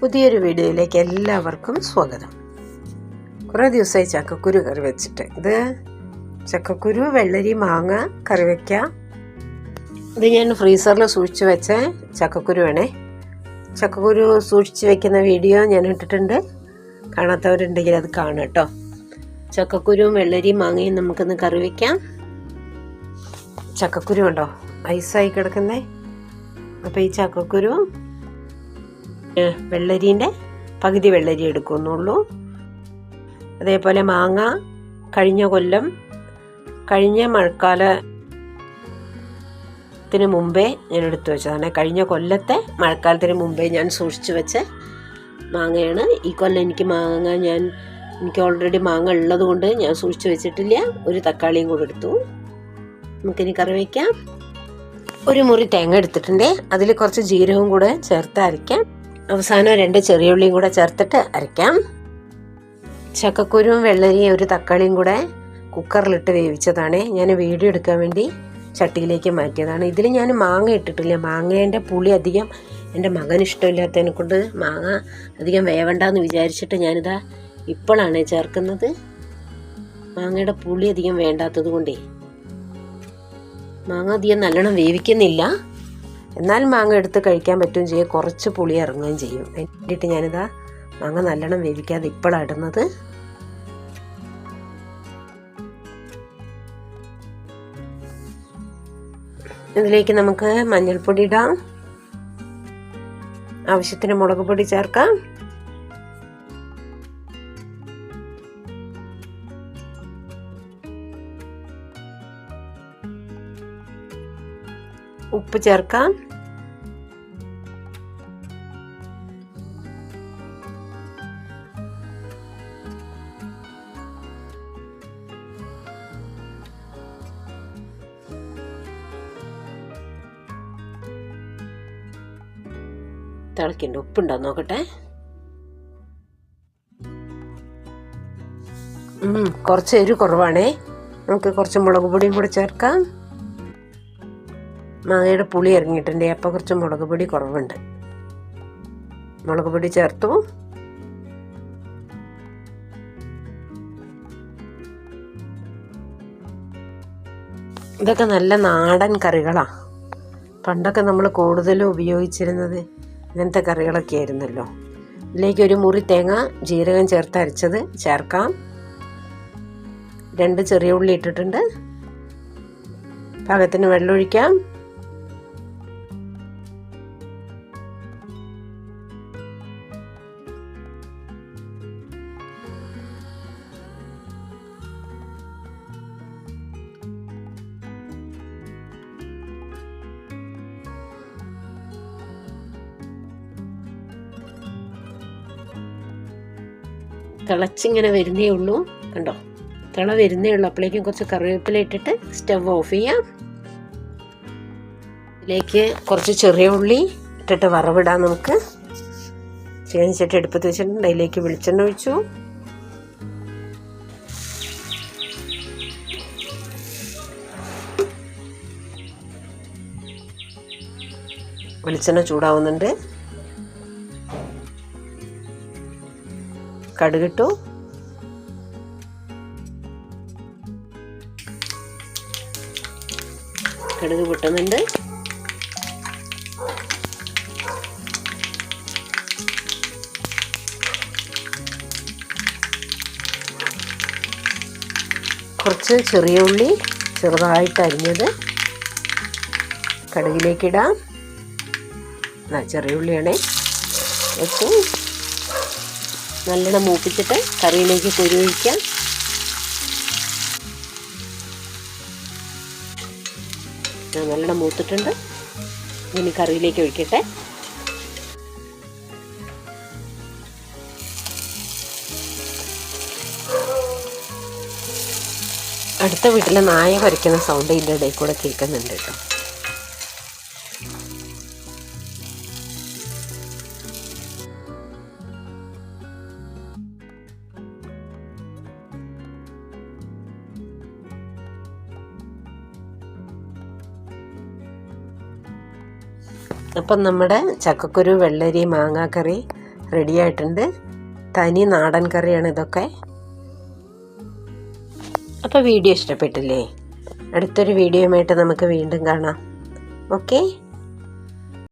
പുതിയൊരു വീഡിയോയിലേക്ക് എല്ലാവർക്കും സ്വാഗതം. കുറേ ദിവസമായി ചക്കക്കുരു കറി വെച്ചിട്ട്. ഇത് ചക്കക്കുരു വെള്ളരി മാങ്ങ കറി വയ്ക്കുക ഇത് ഞാൻ ഫ്രീസറിൽ സൂക്ഷിച്ച് വെച്ച ചക്കക്കുരു വേണേ ചക്കക്കുരു സൂക്ഷിച്ച് വെക്കുന്ന വീഡിയോ ഞാൻ ഇട്ടിട്ടുണ്ട്. കാണാത്തവരുണ്ടെങ്കിൽ അത് കാണാം കേട്ടോ. ചക്കക്കുരുവും വെള്ളരി മാങ്ങയും നമുക്കൊന്ന് കറി വയ്ക്കാം ചക്കക്കുരു ഉണ്ടോ? ഐസായി കിടക്കുന്നേ. അപ്പോൾ ഈ ചക്കക്കുരു വെള്ളരീന്റെ പകുതി വെള്ളരി എടുക്കുന്നുള്ളൂ. അതേപോലെ മാങ്ങ കഴിഞ്ഞ കൊല്ലം കഴിഞ്ഞ മഴക്കാലത്തിന് മുമ്പേ ഞാൻ എടുത്തു വെച്ചതാണ്. കഴിഞ്ഞ കൊല്ലത്തെ മഴക്കാലത്തിന് മുമ്പേ ഞാൻ സൂക്ഷിച്ചു വെച്ച മാങ്ങയാണ്. ഈ കൊല്ലം എനിക്ക് മാങ്ങ ഞാൻ എനിക്ക് ഓൾറെഡി മാങ്ങ ഉള്ളത് കൊണ്ട് ഞാൻ സൂക്ഷിച്ചു വെച്ചിട്ടില്ല. ഒരു തക്കാളിയും കൂടെ എടുത്തു. നമുക്കിനി കറി വയ്ക്കാം. ഒരു മുറി തേങ്ങ എടുത്തിട്ടുണ്ട്. അതിൽ കുറച്ച് ജീരകവും കൂടെ ചേർത്ത് അരയ്ക്കാം. അവസാനം രണ്ട് ചെറിയ ഉള്ളിയും കൂടെ ചേർത്തിട്ട് അരയ്ക്കാം. ചക്കക്കുരുവും വെള്ളരിയും ഒരു തക്കാളിയും കൂടെ കുക്കറിലിട്ട് വേവിച്ചതാണ്. ഞാൻ വീഡിയോ എടുക്കാൻ വേണ്ടി ചട്ടിയിലേക്ക് മാറ്റിയതാണ്. ഇതിൽ ഞാൻ മാങ്ങ ഇട്ടിട്ടില്ല. മാങ്ങേന്റെ പുളി അധികം എന്റെ മകൻ ഇഷ്ടമില്ലാത്തതിനെ കൊണ്ട് മാങ്ങ അധികം വേവണ്ടെന്ന് വിചാരിച്ചിട്ട് ഞാനിതാ ഇപ്പോഴാണ് ചേർക്കുന്നത്. മാങ്ങയുടെ പുളി അധികം വേണ്ടാത്തത് കൊണ്ടേ. മാങ്ങ അധികം നല്ലോണം വേവിക്കുന്നില്ല. എന്നാൽ മാങ്ങ എടുത്ത് കഴിക്കാൻ പറ്റുകയും ചെയ്യും. കുറച്ച് പുളി ഇറങ്ങുകയും ചെയ്യും. അതിന് വേണ്ടിയിട്ട് ഞാനിതാ മാങ്ങ നല്ലോണം വേവിക്കാതെ ഇപ്പോഴാണ് ഇടുന്നത്. ഇതിലേക്ക് നമുക്ക് മഞ്ഞൾപ്പൊടി ഇടാം. ആവശ്യത്തിന് മുളക് പൊടി ചേർക്കാം. ഉപ്പ് ചേർക്കാം. തിളക്കിന്റെ ഉപ്പുണ്ടോ നോക്കട്ടെ. കുറച്ച് എരിവ് കുറവാണേ. നമുക്ക് കുറച്ച് മുളക് പൊടിയും കൂടി ചേർക്കാം. മാങ്ങയുടെ പുളി ഇറങ്ങിയിട്ടുണ്ട് അപ്പോൾ കുറച്ച് മുളക് പൊടി കുറവുണ്ട്. മുളക് പൊടി ചേർത്തു. ഇതൊക്കെ നല്ല നാടൻ കറികളാണ് പണ്ടൊക്കെ നമ്മൾ കൂടുതലും ഉപയോഗിച്ചിരുന്നത് ഇങ്ങനത്തെ കറികളൊക്കെ ആയിരുന്നല്ലോ. ഇതിലേക്ക് ഒരു മുറി തേങ്ങ ജീരകം ചേർത്ത് അരച്ചത് ചേർക്കാം. രണ്ട് ചെറിയ ഉള്ളി ഇട്ടിട്ടുണ്ട്. പാകത്തിന് വെള്ളമൊഴിക്കാം. തിളച്ചിങ്ങനെ വരുന്നേ ഉള്ളൂ. കണ്ടോ? തിള വരുന്നേ ഉള്ളൂ. അപ്പോഴേക്കും കുറച്ച് കറിവേപ്പില ഇട്ടിട്ട് സ്റ്റവ് ഓഫ് ചെയ്യാം. ഇതിലേക്ക് കുറച്ച് ചെറിയ ഉള്ളി ഇട്ടിട്ട് വറവിടാം നമുക്ക്. ചീനിച്ചിട്ട് എടുപ്പത്ത് വെച്ചിട്ടുണ്ട്. അതിലേക്ക് വെളിച്ചെണ്ണ ഒഴിച്ചു. വെളിച്ചെണ്ണ ചൂടാവുന്നുണ്ട്. കടുകിട്ടു. കടുക് പൊട്ടുന്നുണ്ട്. കുറച്ച് ചെറിയ ഉള്ളി ചെറുതായിട്ട് അരിഞ്ഞത് കടുകിലേക്കിടാം. ചെറിയ ഉള്ളിയാണേ. വെച്ചു. നല്ലോണം മൂപ്പിച്ചിട്ട് കറിയിലേക്ക് കുരു ഒഴിക്കാം ആ, നല്ലോണം മൂത്തിട്ടുണ്ട്. ഇനി കറിയിലേക്ക് ഒഴിക്കട്ടെ. അടുത്ത വീട്ടിലെ നായ വരയ്ക്കുന്ന സൗണ്ട് ഇതിന്റെ ഇടയിൽ കൂടെ കേൾക്കുന്നുണ്ട് കേട്ടോ. അപ്പം നമ്മുടെ ചക്കക്കുരു വെള്ളരി മാങ്ങാക്കറി റെഡി ആയിട്ടുണ്ട് തനി നാടൻ കറിയാണ് ഇതൊക്കെ. അപ്പോൾ വീഡിയോ ഇഷ്ടപ്പെട്ടില്ലേ? അടുത്തൊരു വീഡിയോയുമായിട്ട് നമുക്ക് വീണ്ടും കാണാം. ഓക്കെ?